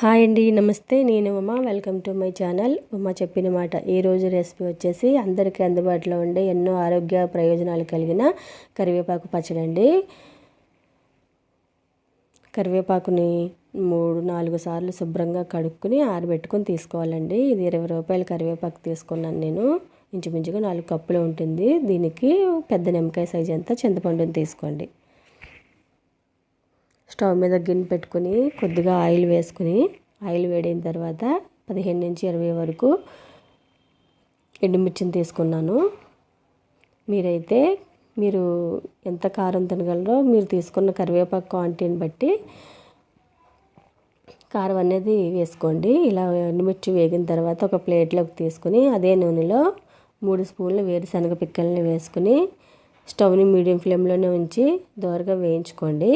Hi అండి నమస్తే. నేను Uma. Welcome to my channel. Uma చెప్పిన మాట ఈరోజు రెసిపీ వచ్చేసి అందరికీ అందుబాటులో ఉండే ఎన్నో ఆరోగ్య ప్రయోజనాలు కలిగిన కరివేపాకు పచ్చడి అండి కరివేపాకుని మూడు నాలుగు సార్లు శుభ్రంగా కడుక్కుని ఆరబెట్టుకొని తీసుకోవాలండి. ఇది ఇరవై రూపాయల కరివేపాకు తీసుకున్నాను నేను. ఇంచుమించుగా నాలుగు కప్పులు ఉంటుంది. దీనికి పెద్ద నిమ్మకాయ సైజ్ అంతా చింతపండుని తీసుకోండి. స్టవ్ మీద గిన్నె పెట్టుకుని కొద్దిగా ఆయిల్ వేసుకుని ఆయిల్ వేడిన తర్వాత పదిహేను నుంచి ఇరవై వరకు ఎండుమిర్చిని తీసుకున్నాను. మీరైతే మీరు ఎంత కారం తినగలరో మీరు తీసుకున్న కరివేపాకు క్వాంటిటీని బట్టి కారం అనేది వేసుకోండి. ఇలా ఎండుమిర్చి వేగిన తర్వాత ఒక ప్లేట్లోకి తీసుకుని అదే నూనెలో మూడు స్పూన్లు వేరుశనగ పిక్కల్ని వేసుకుని స్టవ్ని మీడియం ఫ్లేమ్లోనే ఉంచి దోరగా వేయించుకోండి.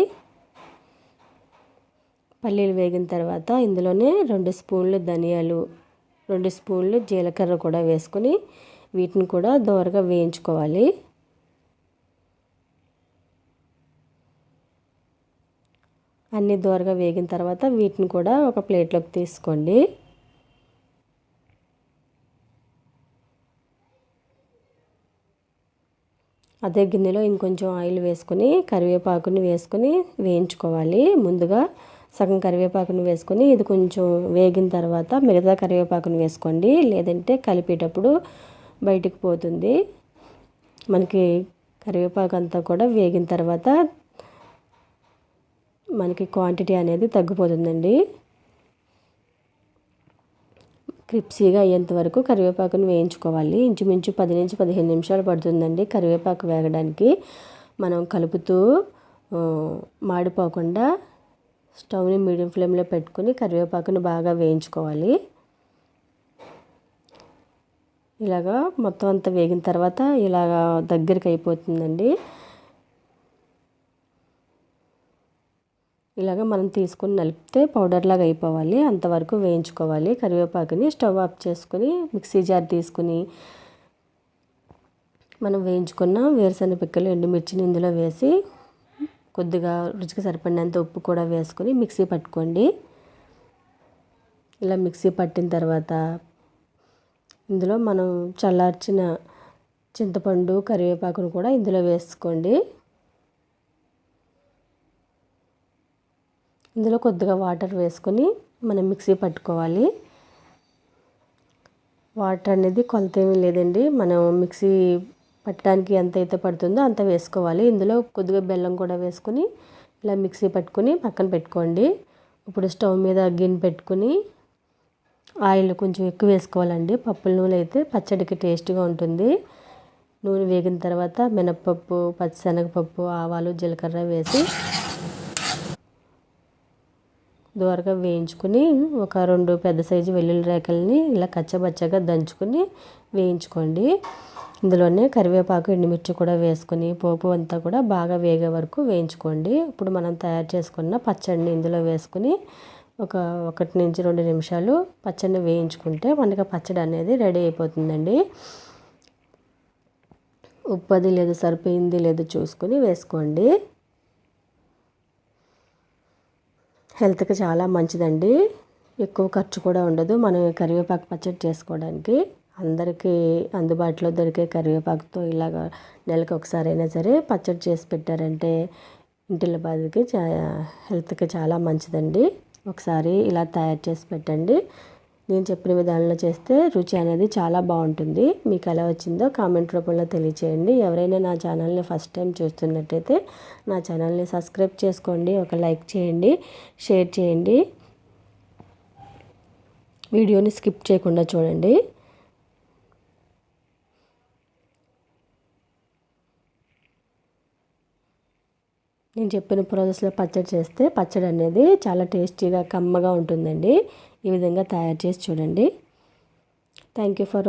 పల్లీలు వేగిన తర్వాత ఇందులోనే రెండు స్పూన్లు ధనియాలు రెండు స్పూన్లు జీలకర్ర కూడా వేసుకొని వీటిని కూడా దోరగా వేయించుకోవాలి. అన్ని దోరగా వేగిన తర్వాత వీటిని కూడా ఒక ప్లేట్లోకి తీసుకోండి. అదే గిన్నెలో ఇంకొంచెం ఆయిల్ వేసుకొని కరివేపాకుని వేసుకొని వేయించుకోవాలి. ముందుగా సగం కరివేపాకును వేసుకొని ఇది కొంచెం వేగిన తర్వాత మిగతా కరివేపాకును వేసుకోండి. లేదంటే కలిపేటప్పుడు బయటికి పోతుంది. మనకి కరివేపాకు అంతా కూడా వేగిన తర్వాత మనకి క్వాంటిటీ అనేది తగ్గిపోతుందండి. క్రిప్సీగా అయ్యేంత వరకు కరివేపాకును వేయించుకోవాలి. ఇంచుమించు పది నుంచి పదిహేను నిమిషాలు పడుతుందండి కరివేపాకు వేగడానికి. మనం కలుపుతూ మాడిపోకుండా స్టవ్ని మీడియం ఫ్లేమ్లో పెట్టుకుని కరివేపాకుని బాగా వేయించుకోవాలి. ఇలాగా మొత్తం అంతా వేగిన తర్వాత ఇలాగా దగ్గరికి అయిపోతుందండి. ఇలాగ మనం తీసుకుని నలిపితే పౌడర్లాగా అయిపోవాలి. అంతవరకు వేయించుకోవాలి. కరివేపాకుని స్టవ్ ఆఫ్ చేసుకుని మిక్సీ జార్ తీసుకుని మనం వేయించుకున్న వేరుశనగ పిక్కలు ఎండుమిర్చిని ఇందులో వేసి కొద్దిగా రుచికి సరిపడినంత ఉప్పు కూడా వేసుకొని మిక్సీ పట్టుకోండి. ఇలా మిక్సీ పట్టిన తర్వాత ఇందులో మనం చల్లార్చిన చింతపండు కరివేపాకును కూడా ఇందులో వేసుకోండి. ఇందులో కొద్దిగా వాటర్ వేసుకొని మనం మిక్సీ పట్టుకోవాలి. వాటర్ అనేది కొలత ఏమీ లేదండి. మనం మిక్సీ పట్టడానికి ఎంత అయితే పడుతుందో అంత వేసుకోవాలి. ఇందులో కొద్దిగా బెల్లం కూడా వేసుకొని ఇలా మిక్సీ పట్టుకొని పక్కన పెట్టుకోండి. ఇప్పుడు స్టవ్ మీద గిన్నె పెట్టుకుని ఆయిల్ కొంచెం ఎక్కువ వేసుకోవాలండి. పప్పుల నూనె అయితే పచ్చడికి టేస్ట్గా ఉంటుంది. నూనె వేగిన తర్వాత మినప్పప్పు పచ్చిశనగపప్పు ఆవాలు జీలకర్ర వేసి దూరగా వేయించుకుని ఒక రెండు పెద్ద సైజు వెల్లుల్లి రేకల్ని ఇలా కచ్చబచ్చగా దంచుకొని వేయించుకోండి. ఇందులోనే కరివేపాకు ఎండుమిర్చి కూడా వేసుకుని పోపు అంతా కూడా బాగా వేగే వరకు వేయించుకోండి. ఇప్పుడు మనం తయారు చేసుకున్న పచ్చడిని ఇందులో వేసుకుని ఒక ఒకటి నుంచి రెండు నిమిషాలు పచ్చడిని వేయించుకుంటే మనకి పచ్చడి అనేది రెడీ అయిపోతుందండి. ఉప్పది లేదు సరిపోయింది లేదు చూసుకొని వేసుకోండి. హెల్త్కి చాలా మంచిదండి. ఎక్కువ ఖర్చు కూడా ఉండదు మనం కరివేపాకు పచ్చడి చేసుకోవడానికి. అందరికీ అందుబాటులో దొరికే కరివేపాకుతో ఇలాగ నెలకు ఒకసారి అయినా సరే పచ్చడి చేసి పెట్టారంటే ఇంటిల బాధకి చా హెల్త్కి చాలా మంచిదండి. ఒకసారి ఇలా తయారు చేసి పెట్టండి. నేను చెప్పిన విధానంలో చేస్తే రుచి అనేది చాలా బాగుంటుంది. మీకు ఎలా వచ్చిందో కామెంట్ రూపంలో తెలియచేయండి. ఎవరైనా నా ఛానల్ని ఫస్ట్ టైం చూస్తున్నట్టయితే నా ఛానల్ని సబ్స్క్రైబ్ చేసుకోండి. ఒక లైక్ చేయండి. షేర్ చేయండి. వీడియోని స్కిప్ చేయకుండా చూడండి. నేను చెప్పిన ప్రాసెస్లో పచ్చడి చేస్తే పచ్చడి అనేది చాలా టేస్టీగా కమ్మగా ఉంటుందండి. ఈ విధంగా తయారు చేసి చూడండి. Thank you for